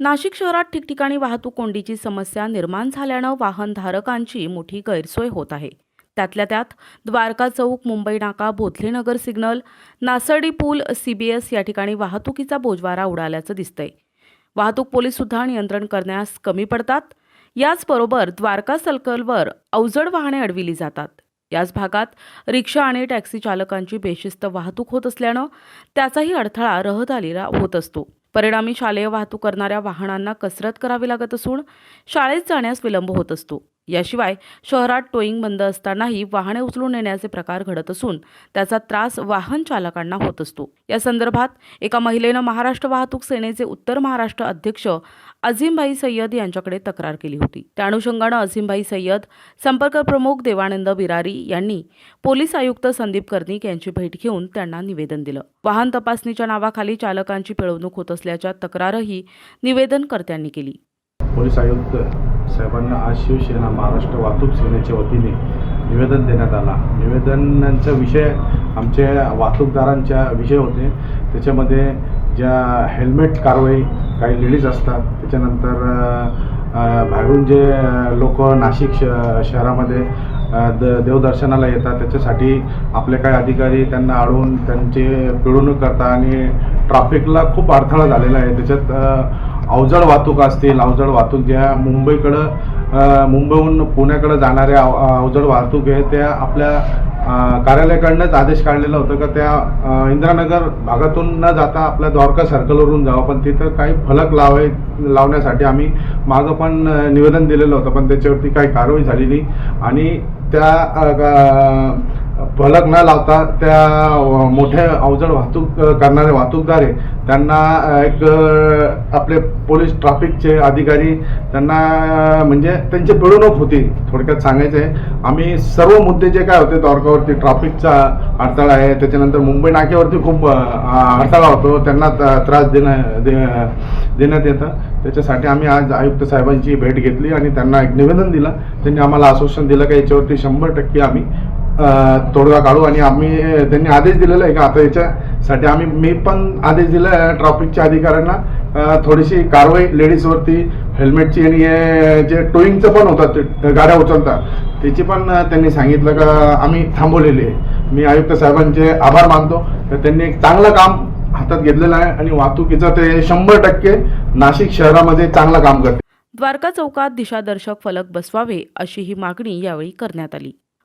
नाशिक शहरात ठिकठिकाणी वाहतूक कोंडीची समस्या निर्माण झाल्यानं वाहनधारकांची मोठी गैरसोय होत आहे. त्यातल्या त्यात द्वारका चौक मुंबई नाका भोथलेनगर सिग्नल नासर्डी पूल सीबीएस या ठिकाणी वाहतुकीचा बोजवारा उडाल्याचं दिसतंय. वाहतूक पोलीस सुद्धा नियंत्रण करण्यास कमी पडतात. याचबरोबर द्वारका सर्कलवर अवजड वाहने अडविली जातात. याच भागात रिक्षा आणि टॅक्सी चालकांची बेशिस्त वाहतूक होत असल्यानं त्याचाही अडथळा रहदारीला होत असतो. परिणामी शालेय वाहतूक करणाऱ्या वाहनांना कसरत करावी लागत असून शाळेत जाण्यास विलंब होत असतो. याशिवाय शहरात टोईंग बंद असतानाही वाहने उचलून नेण्याचे प्रकार घडत असून त्याचा त्रास वाहन चालकांना होत असतो. या संदर्भात एका महिलेनं महाराष्ट्र वाहतूक सेनेचे उत्तर महाराष्ट्र अध्यक्ष अझीमभाई सय्यद यांच्याकडे तक्रार केली होती. त्या अनुषंगानं अझीमभाई सय्यद संपर्क प्रमुख देवानंद बिरारी यांनी पोलीस आयुक्त संदीप कर्णिक यांची भेट घेऊन त्यांना निवेदन दिलं. वाहन तपासणीच्या नावाखाली चालकांची पिळवणूक होत असल्याच्या तक्रारही निवेदनकर्त्यांनी केली. पोलीस आयुक्त साहेबांना आज शिवसेना महाराष्ट्र वाहतूक सेनेच्या वतीने निवेदन देण्यात आला. निवेदनांचा विषय आमच्या वाहतूकदारांच्या विषय होते. त्याच्यामध्ये ज्या हेल्मेट कारवाई काही लेडीज असतात त्याच्यानंतर बाहेरून जे लोक नाशिक श शहरामध्ये द देवदर्शनाला येतात त्याच्यासाठी आपले काही अधिकारी त्यांना अडवून त्यांचे पिळवणूक करतात आणि ट्रॅफिकला खूप अडथळा झालेला आहे. त्याच्यात अवजड वाहतूक असतील अवजड वाहतूक ज्या मुंबईकडं मुंबईहून पुण्याकडं जाणाऱ्या अवजड वाहतूक आहे त्या आपल्या कार्यालयाकडनंच आदेश काढलेला होता का त्या इंदिरानगर भागातून न जाता आपल्या द्वारका सर्कलवरून जावं पण तिथं काही फलक लावाय लावण्यासाठी आम्ही मागं पण निवेदन दिलेलं होतं पण त्याच्यावरती काही कारवाई झाली नाही. आणि त्या फलक न लावता त्या मोठ्या अवजड वाहतूक करणारे वाहतूकदार आहे त्यांना एक आपले पोलीस ट्रॅफिकचे अधिकारी त्यांना म्हणजे त्यांची पिळवणूक होती थोडक्यात सांगायचं आहे. आम्ही सर्व मुद्दे जे काय होते द्वारकावरती ट्रॅफिकचा अडथळा आहे त्याच्यानंतर मुंबई नाक्यावरती खूप अडथळा होतो त्यांना त्रास देणं दे- देण्यात येतं. त्याच्यासाठी आम्ही आज आयुक्त साहेबांची भेट घेतली आणि त्यांना एक निवेदन दिलं. त्यांनी आम्हाला आश्वासन दिलं की याच्यावरती शंभर टक्के आम्ही तोडगा काढू आणि आम्ही त्यांनी आदेश दिलेला आहे का? आता याच्यासाठी आम्ही मी पण आदेश दिला आहे ट्रॅफिकच्या अधिकाऱ्यांना. थोडीशी कारवाई लेडीजवरती हेल्मेटची आणि हे जे टोईंगचं पण होतात ते गाड्या उचलतात. त्याची पण त्यांनी सांगितलं का आम्ही थांबवलेली आहे. मी आयुक्त साहेबांचे आभार मानतो. तर त्यांनी एक चांगलं काम हातात घेतलेलं आहे आणि वाहतुकीचं ते शंभर टक्के नाशिक शहरामध्ये चांगलं काम करते. द्वारका चौकात दिशादर्शक फलक बसवावे अशी ही मागणी यावेळी करण्यात आली.